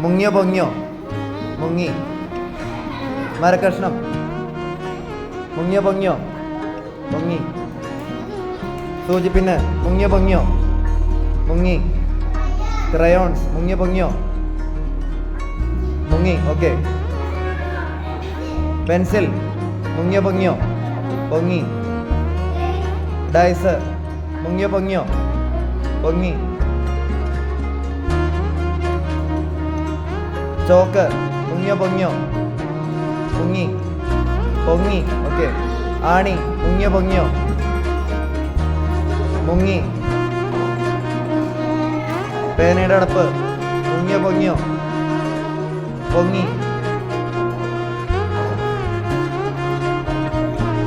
മുങ്ങിയോ പൊങ്ങിയോ? മുങ്ങി. മരകഷ്ണം. മുങ്ങിയോ പൊങ്ങിയോ? മുങ്ങി. സൂചിപ്പിന്ന് മുങ്ങിയോ പൊങ്ങിയോ? മുങ്ങി. ക്രയോൺസ്. മുങ്ങിയോ പൊങ്ങിയോ? മുങ്ങി. ഓക്കെ. പെൻസിൽ. മുങ്ങിയോ പൊങ്ങിയോ? പൊങ്ങി. ഡൈസ്. മുങ്ങിയോ പൊങ്ങിയോ? പൊങ്ങി. ചോക്ക്. പൊങ്ങിയോ പൊങ്ങിയോ? പൊങ്ങി. പൊങ്ങി. ഓക്കെ. ആണി. പൊങ്ങിയോ പൊങ്ങിയോ? മുങ്ങി പേനയുടെ അടപ്പ്. പൊങ്ങിയോ പൊങ്ങിയോ? പൊങ്ങി.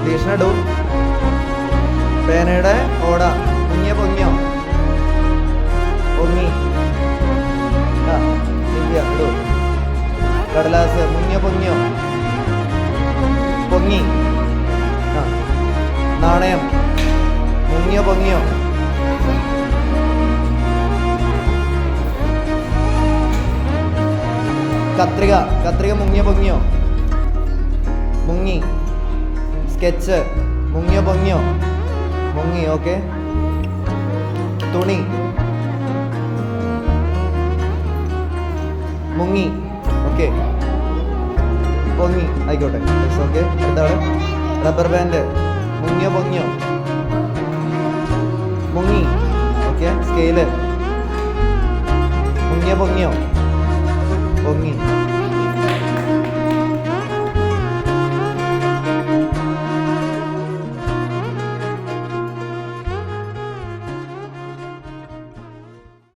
ഭീഷണ ഡൂ പേനയുടെ ഓട. കടലാസ് മുങ്ങിയോ പൊങ്ങിയോ? പൊങ്ങി. നാണയം. മുങ്ങിയോ പൊങ്ങിയോ? കത്രിക. കത്രിക മുങ്ങിയോ പൊങ്ങിയോ? മുങ്ങി. സ്കെച്ച്. മുങ്ങിയോ പൊങ്ങിയോ? മുങ്ങി ഓക്കെ. തുണി. മുങ്ങി. ഓക്കെ. പൊങ്ങി ആയിക്കോട്ടെ. ഓക്കെ എന്താണ്? റബ്ബർ ബാൻഡ് മുങ്ങിയോ പൊങ്ങിയോ? മുങ്ങി. ഓക്കെ സ്കെയിൽ മുങ്ങിയോ പൊങ്ങിയോ? പൊങ്ങി.